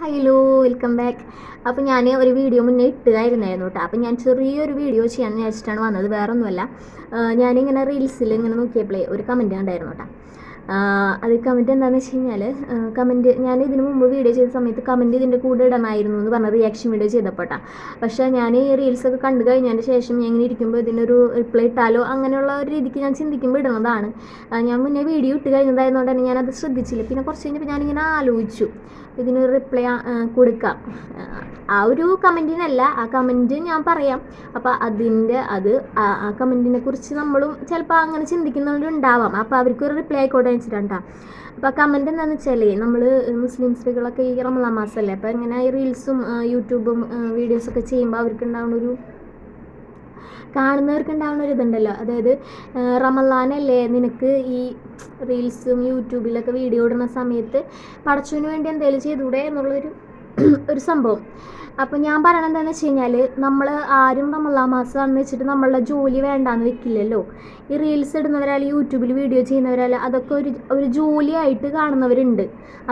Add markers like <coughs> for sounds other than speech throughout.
Hello welcome back അപ്പോൾ ഞാൻ ഒരു വീഡിയോ മുന്നേ ഇട്ടുകയായിരുന്നായിരുന്നു കേട്ടോ അപ്പോൾ ഞാൻ ചെറിയൊരു വീഡിയോ ചെയ്യാമെന്ന് വിചാരിച്ചിട്ടാണ് വന്നത്. വേറൊന്നുമല്ല. ഞാനിങ്ങനെ റീൽസിൽ ഇങ്ങനെ നോക്കിയപ്പോഴേ ഒരു കമന്റ് ഉണ്ടായിരുന്നു കേട്ടോ അത് കമന്റ് എന്താണെന്ന് വെച്ച് കഴിഞ്ഞാൽ കമന്റ് ഞാൻ ഇതിന് മുമ്പ് വീഡിയോ ചെയ്ത സമയത്ത് കമന്റ് ഇതിന്റെ കൂടെ ഇടണമായിരുന്നു എന്ന് പറഞ്ഞ റിയാക്ഷൻ വീഡിയോ ചെയ്തപ്പോട്ടാ. പക്ഷേ ഞാൻ ഈ റീൽസൊക്കെ കണ്ടു കഴിഞ്ഞതിന് ശേഷം ഞാൻ ഇങ്ങനെ ഇരിക്കുമ്പോൾ ഇതിനൊരു റിപ്ലൈ ഇട്ടാലോ അങ്ങനെയുള്ള ഒരു രീതിക്ക് ഞാൻ ചിന്തിക്കുമ്പോൾ ഇടുന്നതാണ്. ഞാൻ മുന്നേ വീഡിയോ ഇട്ട് കഴിഞ്ഞതായതുകൊണ്ട് തന്നെ ഞാനത് ശ്രദ്ധിച്ചില്ല. പിന്നെ കുറച്ച് കഴിഞ്ഞപ്പോൾ ഞാനിങ്ങനെ ആലോചിച്ചു. ഇതിനൊരു റിപ്ലൈ കൊടുക്കാം. ആ ഒരു കമന്റിനല്ല ആ കമന്റ് ഞാൻ പറയാം. അപ്പോൾ അതിന്റെ അത് ആ കമന്റിനെ കുറിച്ച് നമ്മളും ചിലപ്പോൾ അങ്ങനെ ചിന്തിക്കുന്നവരുണ്ടാവാം. അപ്പോൾ അവർക്കൊരു റിപ്ലൈ ആയിക്കോട്ടെ വെച്ചിട്ടാണ് അപ്പോൾ കമന്റ് എന്താണെന്ന് വെച്ചാൽ നമ്മൾ മുസ്ലിം സ്ത്രീകളൊക്കെ ഈ റമദാൻ മാസമല്ലേ അപ്പോൾ ഇങ്ങനെ റീൽസും യൂട്യൂബും വീഡിയോസൊക്കെ ചെയ്യുമ്പോൾ അവർക്ക് ഉണ്ടാവുന്ന ഒരു കാണുന്നവർക്ക് ഉണ്ടാവുന്ന ഒരു ഇതുണ്ടല്ലോ അതായത് റമലാനല്ലേ നിനക്ക് ഈ റീൽസും യൂട്യൂബിലൊക്കെ വീഡിയോ ഇടുന്ന സമയത്ത് പടച്ചുവിന് വേണ്ടി എന്തെങ്കിലും ചെയ്തുകൂടെ എന്നുള്ളൊരു ഒരു സംഭവം. അപ്പോൾ ഞാൻ പറയണത് എന്താണെന്ന് വെച്ച് കഴിഞ്ഞാൽ നമ്മൾ ആരും റമലാ മാസമാണെന്ന് വെച്ചിട്ട് നമ്മളുടെ ജോലി വേണ്ടാന്ന് വെക്കില്ലല്ലോ. ഈ റീൽസ് ഇടുന്നവരായാലും യൂട്യൂബിൽ വീഡിയോ ചെയ്യുന്നവരായാലും അതൊക്കെ ഒരു ഒരു ജോലിയായിട്ട് കാണുന്നവരുണ്ട്.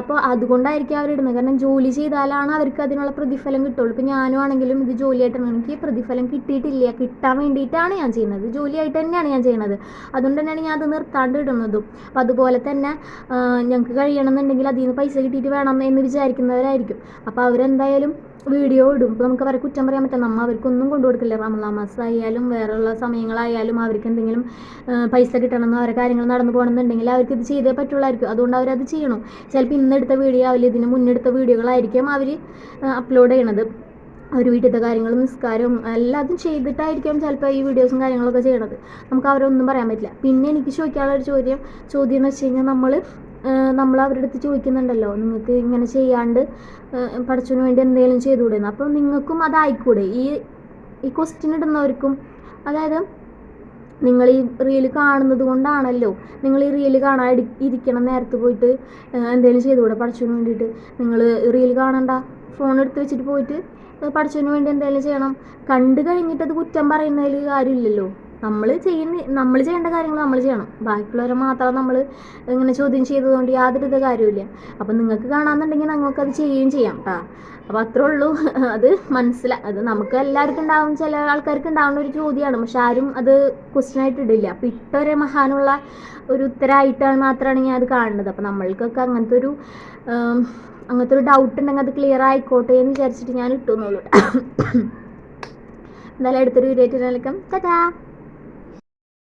അപ്പോൾ അതുകൊണ്ടായിരിക്കും അവരിടുന്നത് കാരണം ജോലി ചെയ്താലാണ് അവർക്ക് അതിനുള്ള പ്രതിഫലം കിട്ടുള്ളൂ. ഇപ്പോൾ ഞാനും ആണെങ്കിലും ഇത് ജോലിയായിട്ടാണ് എനിക്ക് പ്രതിഫലം കിട്ടിയിട്ടില്ല. കിട്ടാൻ വേണ്ടിയിട്ടാണ് ഞാൻ ചെയ്യുന്നത്. ജോലിയായിട്ട് തന്നെയാണ് ഞാൻ ചെയ്യുന്നത്. അതുകൊണ്ട് തന്നെയാണ് ഞാൻ അത് നിർത്താണ്ട് ഇടുന്നതും. അപ്പോൾ അതുപോലെ തന്നെ ഞങ്ങൾക്ക് കഴിയണമെന്നുണ്ടെങ്കിൽ അതിൽ നിന്ന് പൈസ കിട്ടിയിട്ട് വേണം എന്ന് വിചാരിക്കുന്നവരായിരിക്കും. അപ്പോൾ അവരെന്തായാലും വീഡിയോ ഇടും ഇപ്പോൾ നമുക്ക് അവരെ കുറ്റം പറയാൻ പറ്റില്ല. നമ്മൾ അവർക്കൊന്നും കൊണ്ടു കൊടുക്കില്ല. റമലാ മാസമായാലും വേറെയുള്ള സമയങ്ങളായാലും അവർക്ക് എന്തെങ്കിലും പൈസ കിട്ടണമെന്നോ അവരെ കാര്യങ്ങൾ നടന്നു പോകണമെന്നുണ്ടെങ്കിൽ അവർക്ക് ഇത് ചെയ്തേ പറ്റുള്ളായിരിക്കും. അതുകൊണ്ട് അവരത് ചെയ്യണം. ചിലപ്പോൾ ഇന്നെടുത്ത വീഡിയോ ആവില്ല. ഇതിന് മുന്നെടുത്ത വീഡിയോകളായിരിക്കും അവർ അപ്ലോഡ് ചെയ്യണത്. അവർ വീട്ടിലത്തെ കാര്യങ്ങളും നിസ്കാരവും എല്ലാതും ചെയ്തിട്ടായിരിക്കും ചിലപ്പോൾ ഈ വീഡിയോസും കാര്യങ്ങളൊക്കെ ചെയ്യണത്. നമുക്ക് അവരൊന്നും പറയാൻ പറ്റില്ല. പിന്നെ എനിക്ക് ചോദിക്കാനുള്ള ഒരു ചോദ്യം ചോദ്യം എന്ന് വെച്ച് കഴിഞ്ഞാൽ നമ്മൾ നമ്മൾ അവരുടെ അടുത്ത് ചോദിക്കുന്നുണ്ടല്ലോ നിങ്ങൾക്ക് ഇങ്ങനെ ചെയ്യാണ്ട് പഠിച്ചതിന് വേണ്ടി എന്തെങ്കിലും ചെയ്തുകൂടെ എന്ന് അപ്പോൾ നിങ്ങൾക്കും അതായിക്കൂടെ ഈ ഈ ക്വസ്റ്റ്യൻ ഇടുന്നവർക്കും അതായത് നിങ്ങൾ ഈ റീൽ കാണുന്നത് കൊണ്ടാണല്ലോ നിങ്ങൾ ഈ റീൽ കാണാൻ ഇരിക്കണം നേരത്ത് പോയിട്ട് എന്തെങ്കിലും ചെയ്തുകൂടെ പഠിച്ചതിന് വേണ്ടിയിട്ട്? നിങ്ങൾ റീൽ കാണണ്ട ഫോൺ എടുത്ത് വെച്ചിട്ട് പോയിട്ട് പഠിച്ചതിന് വേണ്ടി എന്തെങ്കിലും ചെയ്യണം? കണ്ടു കഴിഞ്ഞിട്ട് അത് കുറ്റം പറയുന്നതിൽ കാര്യമില്ലല്ലോ നമ്മൾ ചെയ്യുന്ന നമ്മൾ ചെയ്യേണ്ട കാര്യങ്ങൾ നമ്മൾ ചെയ്യണം. ബാക്കിയുള്ളവരെ മാത്രം നമ്മൾ ഇങ്ങനെ ചോദ്യം ചെയ്തതുകൊണ്ട് യാതൊരു ഇത് കാര്യമില്ല അപ്പം നിങ്ങൾക്ക് കാണാമെന്നുണ്ടെങ്കിൽ അത് ചെയ്യുകയും ചെയ്യാം കേട്ടോ അപ്പോൾ അത്രേ ഉള്ളൂ. <laughs> അത് മനസ്സിലാ അത് നമുക്ക് എല്ലാവർക്കും ഉണ്ടാവും ചില ആൾക്കാർക്ക് ഉണ്ടാവുന്ന ഒരു ചോദ്യമാണ് പക്ഷെ ആരും അത് ക്വസ്റ്റ്യൻ ആയിട്ട് ഇടില്ല. അപ്പോൾ ഇട്ടൊരു മഹാനുള്ള ഒരു ഉത്തരമായിട്ടാണ് മാത്രമാണ് ഞാൻ അത് കാണുന്നത്. അപ്പോൾ നമ്മൾക്കൊക്കെ അങ്ങനത്തെ ഒരു അങ്ങനത്തെ ഒരു ഡൗട്ട് ഉണ്ടെങ്കിൽ അത് ക്ലിയർ ആയിക്കോട്ടെ എന്ന് വിചാരിച്ചിട്ട് ഞാൻ ഇട്ടുന്നുള്ളൂ <coughs> എന്തായാലും അടുത്തൊരു വീഡിയോ ആയിട്ട് ടാറ്റാ